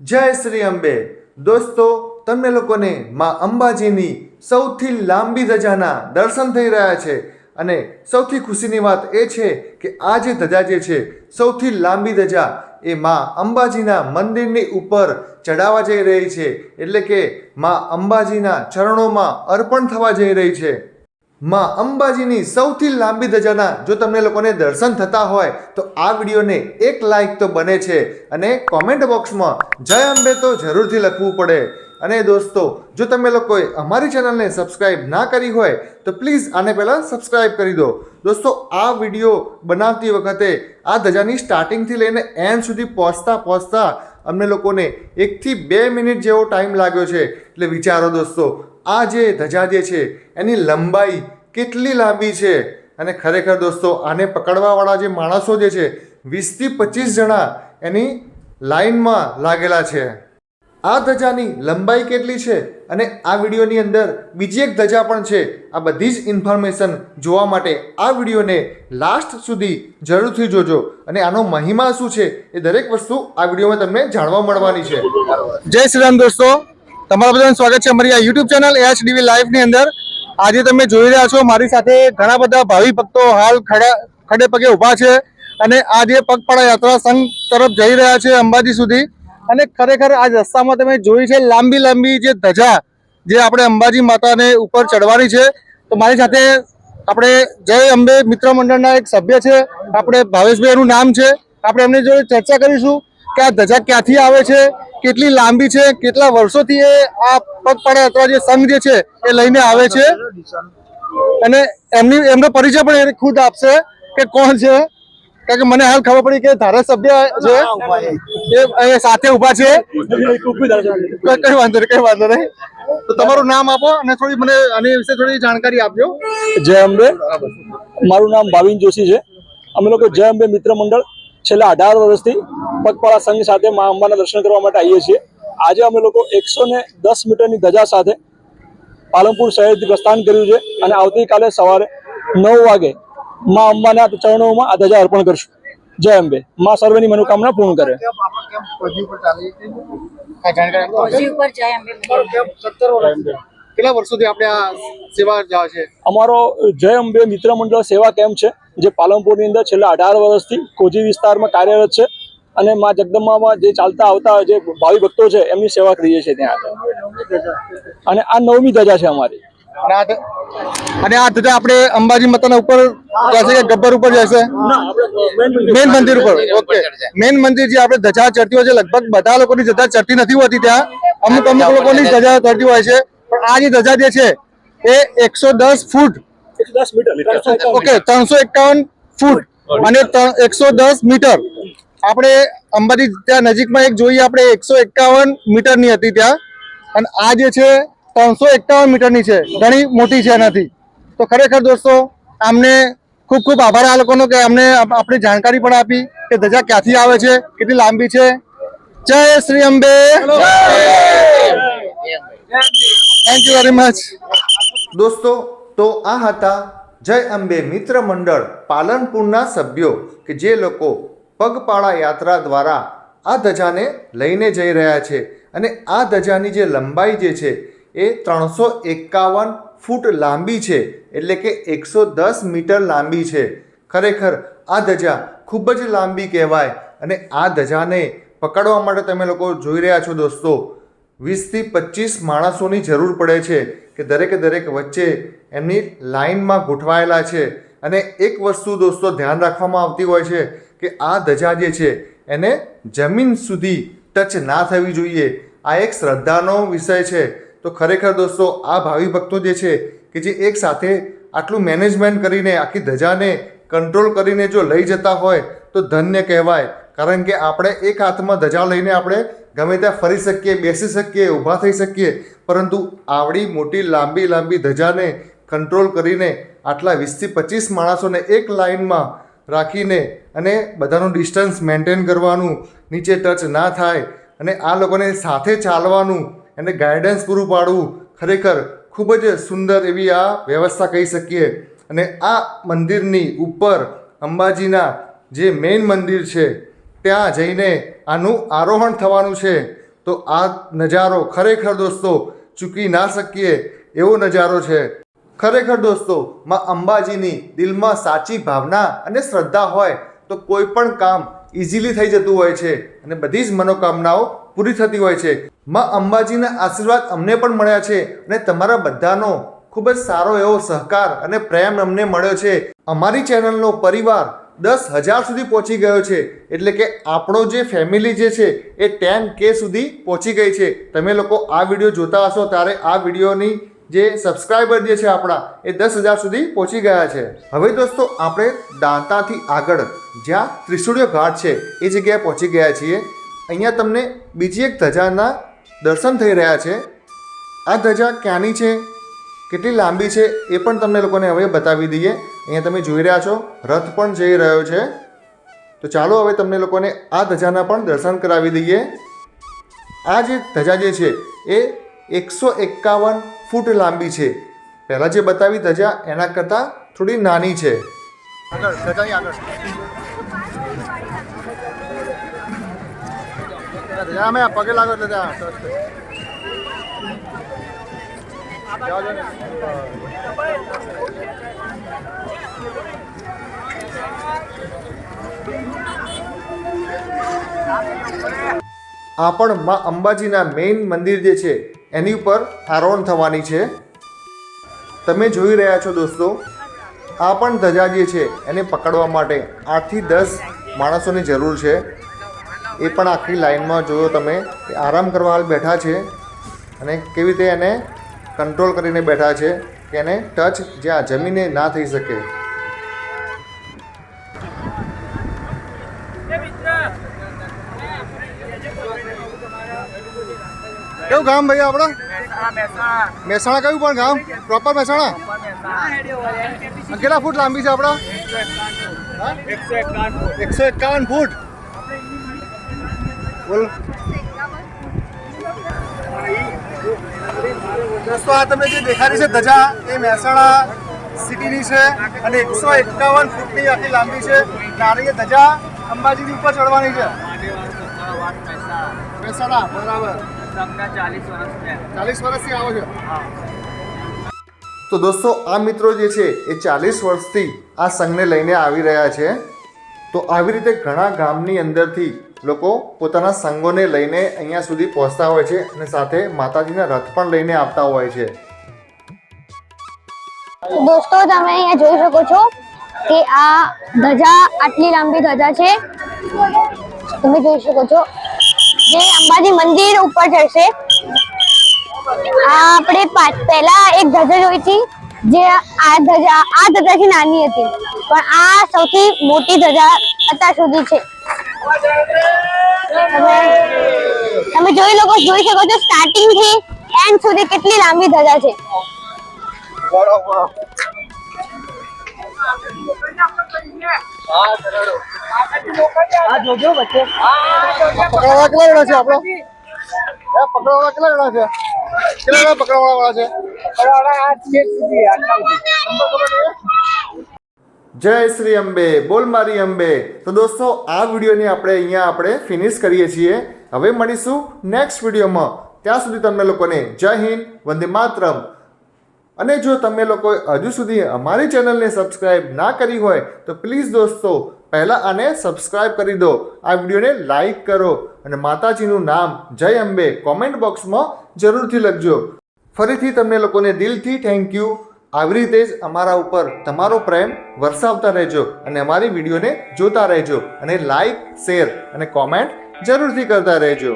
જય શ્રી અંબે. દોસ્તો તમને લોકોને માં અંબાજીની સૌથી લાંબી ધજાના દર્શન થઈ રહ્યા છે અને સૌથી ખુશીની વાત એ છે કે આ જે ધજા જે છે, સૌથી લાંબી ધજા એ માં અંબાજીના મંદિરની ઉપર ચડાવવા જઈ રહી છે. એટલે કે માં અંબાજીના ચરણોમાં અર્પણ થવા જઈ રહી છે. માં અંબાજીની સૌથી લાંબી ધજાના જો તમને લોકોને દર્શન થતા હોય, તો આ વિડીયોને એક લાઈક તો બને છે અને કોમેન્ટ બોક્સમાં જય અંબે તો જરૂરથી લખવું પડે. અને દોસ્તો, જો તમે લોકોએ અમારી ચેનલને સબસ્ક્રાઇબ ના કરી હોય, તો પ્લીઝ આને પહેલાં સબસ્ક્રાઇબ કરી દો. દોસ્તો, આ વીડિયો બનાવતી વખતે આ ધજાની સ્ટાર્ટિંગથી લઈને એન્ડ સુધી પહોંચતા પહોંચતા અમને લોકોને એકથી બે મિનિટ જેવો ટાઈમ લાગ્યો છે. એટલે વિચારો દોસ્તો આ જે ધજા જે છે, એની લંબાઈ કેટલી લાંબી છે? અને ખરેખર દોસ્તો, આને પકડવાવાળા જે માણસો જે છે, વીસથી પચીસ જણા એની લાઈનમાં લાગેલા છે. આ ધજાની લંબાઈ કેટલી છે? અને આ વિડીયોની અંદર બીજી એક ધજા પણ છે. આ બધી જ ઇન્ફોર્મેશન જોવા માટે આ વિડીયોને લાસ્ટ સુધી જરૂરથી જોજો. અને આનો મહિમા શું છે, એ દરેક વસ્તુ આ વિડીયોમાં તમને જાણવા મળવાની છે. જય શ્રી રામ દોસ્તો. તમારા બધાનું સ્વાગત છે અમારી આ યુટ્યુબ ચેનલ એચ ડીવી લાઈવની અંદર. આજે તમે જોઈ રહ્યા છો, મારી સાથે ઘણા બધા ભાવિ ભક્તો હાલ ખડા, ખડે પગે ઊભા છે અને આજે પગપાળા યાત્રા સંઘ તરફ જઈ રહ્યા છે અંબાજી સુધી. અને ખરેખર આ રસ્તામાં તમે જોઈ છે લાંબી લાંબી જે ધજા જે આપણે અંબાજી માતાને ઉપર ચડવાની છે. તો મારી સાથે આપણે જય અંબે મિત્ર મંડળના એક સભ્ય છે. આપણે ભાવેશભાઈ નામ છે. આપણે એમની જોડે ચર્ચા કરીશું કે આ ધજા ક્યાંથી આવે છે કેટલી લાંબી છે, કેટલા વર્ષોથી એ આ પગપાળા અથવા જે સંઘ જે છે, એ લઈને આવે છે? અને એમની, એમનો પરિચય પણ એ ખુદ આપશે કે કોણ છે? કારણ કે મને હાલ ખબર પડી કે ધારાસભ્ય છે એ સાથે ઊભા છે. કઈ વાંધો નહીં, કઈ વાંધો નહીં. તો તમારું નામ આપો અને થોડી મને આની વિશે થોડી જાણકારી આપજો. જય અંબે. મારું નામ ભાવિન જોશી છે. અમે લોકો જય અંબે મિત્ર મંડળ છેલ્લા અઢાર વર્ષથી પગપાળા સંઘ સાથે મા અંબાના દર્શન કરવા માટે આવીએ છીએ. આજે અમે લોકો એકસો ને દસ મીટરની ધજા સાથે પાલનપુર શહેરથી પ્રસ્થાન કર્યું છે અને આવતીકાલે સવારે નવ વાગે મા અંબાના ચરણોમાં આ ધજા અર્પણ કરશું. જય અંબે. મા સર્વેની મનોકામના પૂર્ણ કરે. જાય કેટલા વર્ષોથી આપણે આ સેવા જાય છે? અમારો જય અંબે મિત્ર મંડળ સેવા કેમ્પ છે જે પાલનપુરની અંદર છેલ્લા અઢાર વર્ષથી કોજી વિસ્તારમાં કાર્યરત છે અને મા જગદંબામાં જે ચાલતા આવતા જે ભાવિ ભક્તો છે એમની સેવા કરીએ છીએ ત્યાં આગળ. અને આ નવમી ધજા છે અમારી. અને આ ધ- અને આ ધજા આપણે અંબાજી માતાના ઉપર જશે કે ગબ્બર ઉપર જશે? મેન મંદિર ઉપર. ઓકે મેન મંદિર જે આપણે ધજા ચડતી હોય છે લગભગ બધા લોકોની ધજા ચડતી નથી હોતી ત્યાં. અમુક અમુક લોકોની ધજા ચડતી હોય છે. પણ આ જે ધજા જે છે એ એકસો દસ ફૂટ. ઓકે ત્રણસો એકાવન ફૂટ અને એકસો દસ મીટર. આપણે અંબાજી ત્યાં નજીકમાં એક જોઈએ આપણે એકસો એકાવન મીટરની હતી ત્યાં. અને આ જે છે ત્રણસો એકાવન મીટરની છે. ઘણી મોટી છે એનાથી. તો ખરેખર દોસ્તો આમને ખૂબ ખૂબ આભાર આ લોકોનો કે અમને આપણે આપણી જાણકારી પણ આપી કે ધજા ક્યાંથી આવે છે કેટલી લાંબી છે. જય Shri Ambe. Thank you very much દોસ્તો, તો આ હતા જય અંબે મિત્ર મંડળ પાલનપુરના સભ્યો કે જે લોકો પગપાળા યાત્રા દ્વારા આ ધજાને લઈને જઈ રહ્યા છે. અને આ ધજાની જે લંબાઈ જે છે એ ત્રણસો એકાવન ફૂટ લાંબી છે. એટલે કે એકસો દસ મીટર લાંબી છે. ખરેખર આ ધજા ખૂબ જ લાંબી કહેવાય. અને આ ધજાને પકડવા માટે તમે લોકો જોઈ રહ્યા છો દોસ્તો. વીસથી પચીસ માણસોની જરૂર પડે છે કે દરેકે દરેક વચ્ચે એમની લાઈનમાં ગોઠવાયેલા છે. અને એક વસ્તુ દોસ્તો ધ્યાન રાખવામાં આવતી હોય છે કે આ ધજા જે છે, એને જમીન સુધી ટચ ના થવી જોઈએ. આ એક શ્રદ્ધાનો વિષય છે. તો ખરેખર દોસ્તો, આ ભાવિ ભક્તો જે છે કે જે એક સાથે આટલું મેનેજમેન્ટ કરીને, આખી ધજાને કંટ્રોલ કરીને જો લઈ જતા હોય, તો ધન્ય કહેવાય. કારણ કે આપણે એક હાથમાં ધજા લઈને આપણે ગમે ત્યાં ફરી શકીએ, બેસી શકીએ, ઊભા થઈ શકીએ, પરંતુ આવડી, મોટી, લાંબી લાંબી ધજાને કંટ્રોલ કરીને આટલા વીસથી પચીસ માણસોને એક લાઇનમાં રાખીને અને બધાનું ડિસ્ટન્સ મેન્ટેન કરવાનું, નીચે ટચ ના થાય અને આ લોકોને સાથે ચાલવાનું એને ગાઈડન્સ પૂરું પાડવું ખરેખર ખૂબ જ સુંદર એવી આ વ્યવસ્થા કહી શકીએ. અને આ મંદિરની ઉપર અંબાજીના જે મેઇન મંદિર છે ત્યાં જઈને આનું આરોહણ થવાનું છે. તો આ નજારો ખરેખર દોસ્તો ચૂકી ના શકીએ એવો નજારો છે. ખરેખર દોસ્તો, માં અંબાજીની દિલમાં સાચી ભાવના અને શ્રદ્ધા હોય તો કોઈ પણ કામ ઇઝીલી થઈ જતું હોય છે અને બધી જ મનોકામનાઓ પૂરી થતી હોય છે. માં અંબાજીના આશીર્વાદ અમને પણ મળ્યા છે અને તમારા બધાનો ખૂબ જ સારો એવો સહકાર અને પ્રેમ અમને મળ્યો છે. અમારી ચેનલનો પરિવાર દસ હજાર સુધી પહોંચી ગયો છે. એટલે કે આપણો જે ફેમિલી જે છે, એ ટેન કે સુધી પહોંચી ગઈ છે. તમે લોકો આ વીડિયો જોતા હશો, ત્યારે આ વિડીયોની જે સબસ્ક્રાઈબર જે છે આપણા, એ દસ હજાર સુધી પહોંચી ગયા છે. હવે દોસ્તો, આપણે દાંતાથી આગળ, જ્યાં ત્રિશુળીયો ઘાટ છે, એ જગ્યાએ પહોંચી ગયા છીએ. અહીંયા તમને બીજી એક ધજાના દર્શન થઈ રહ્યા છે. આ ધજા ક્યાંની છે? કેટલી લાંબી છે એ પણ તમને લોકોને હવે બતાવી દઈએ. અહીંયા તમે જોઈ રહ્યા છો, રથ પણ જઈ રહ્યો છે. તો ચાલો હવે તમને લોકોને આ ધજાના પણ દર્શન કરાવી દઈએ. આ જે ધજા જે છે એ એકસો એકાવન ફૂટ લાંબી છે. પહેલાં જે બતાવી ધજા, એના કરતાં થોડી નાની છે. આગળ, ધજા પગે લાગો ને. આ પણ મા અંબાજીના મેઇન મંદિર જે છે, એની ઉપર આરોહણ થવાની છે. તમે જોઈ રહ્યા છો દોસ્તો, આ પણ ધજા જે છે, એને પકડવા માટે આઠથી દસ માણસોની જરૂર છે. એ પણ આખી લાઈનમાં જોયો તમે આરામ કરવા હાલ બેઠા છે અને કેવી રીતે એને કંટ્રોલ કરીને બેઠા છે કે એને ટચ જ્યાં જમીને ના થઈ શકે. કેવું ગામ ભાઈ આપણા? મહેસાણા કયું પણ ગામ? પ્રોપર મહેસાણા? કેટલા ફૂટ લાંબી છે આપણા? એકસો એકાવન ફૂટ. બોલ. દોસ્તો આ તમે જે દેખાડી છે ધજા એ મહેસાણા સિટીની છે અને એકસો એકાવન ફૂટની આખી લાંબી છે. નાની એ ધજા અંબાજીની ઉપર ચડવાની છે. મહેસાણા બરાબર. ચાલીસ વર્ષથી આવો છો. તો દોસ્તો આ મિત્રો જે છે એ ચાલીસ વર્ષથી આ સંઘને લઈને આવી રહ્યા છે. તો આવી રીતે ઘણા ગામની અંદરથી લોકો પોતાના સંઘોને લઈને અહીંયા સુધી પહોંચતા હોય છે અને સાથે માતાજીના રથ પણ લઈને આવતા હોય છે. દોસ્તો, તમે અહીંયા જોઈ શકો છો કે આ ધજા, આટલી લાંબી ધજા છે. તમે જોઈ શકો છો જે અંબાજી મંદિર ઉપર ચડશે. આપણે પહેલા એક ધજા જોઈ હતી, જે આ ધજા, આ ધજાથી નાની હતી. પણ આ સૌથી મોટી ધજા અત્યાર સુધી છે. તમે જોઈ લોકો જોઈ શકો છો સ્ટાર્ટિંગથી એન્ડ સુધી કેટલી લાંબી ધજા છે. પકડવા કેટલા છે આપણો? એ પકડવા કેટલા છે? કેટલા જણા પકડવા વાળા છે? જય શ્રી અંબે, બોલ મારી અંબે. તો દોસ્તો, આ વિડીયોની આપણે અહીંયા આપણે ફિનિશ કરીએ છીએ. હવે મળીશું નેક્સ્ટ વિડીયોમાં. ત્યાં સુધી તમને લોકોને જય હિન્દ, વંદે માતરમ. અને જો તમે લોકો હજુ સુધી અમારી ચેનલને સબસ્ક્રાઈબ ના કરી હોય, તો પ્લીઝ દોસ્તો, પહેલાં આને સબસ્ક્રાઈબ કરી દો. આ વિડીયોને લાઈક કરો અને માતાજીનું નામ જય અંબે કોમેન્ટ બોક્સમાં જરૂરથી લખજો. ફરીથી તમને લોકોને દિલથી થેન્ક યુ આવી રીતે જ અમારા ઉપર તમારો પ્રેમ વરસાવતા રહેજો અને અમારી વિડીયોને જોતા રહેજો અને લાઈક શેર અને કોમેન્ટ જરૂરથી કરતા રહેજો.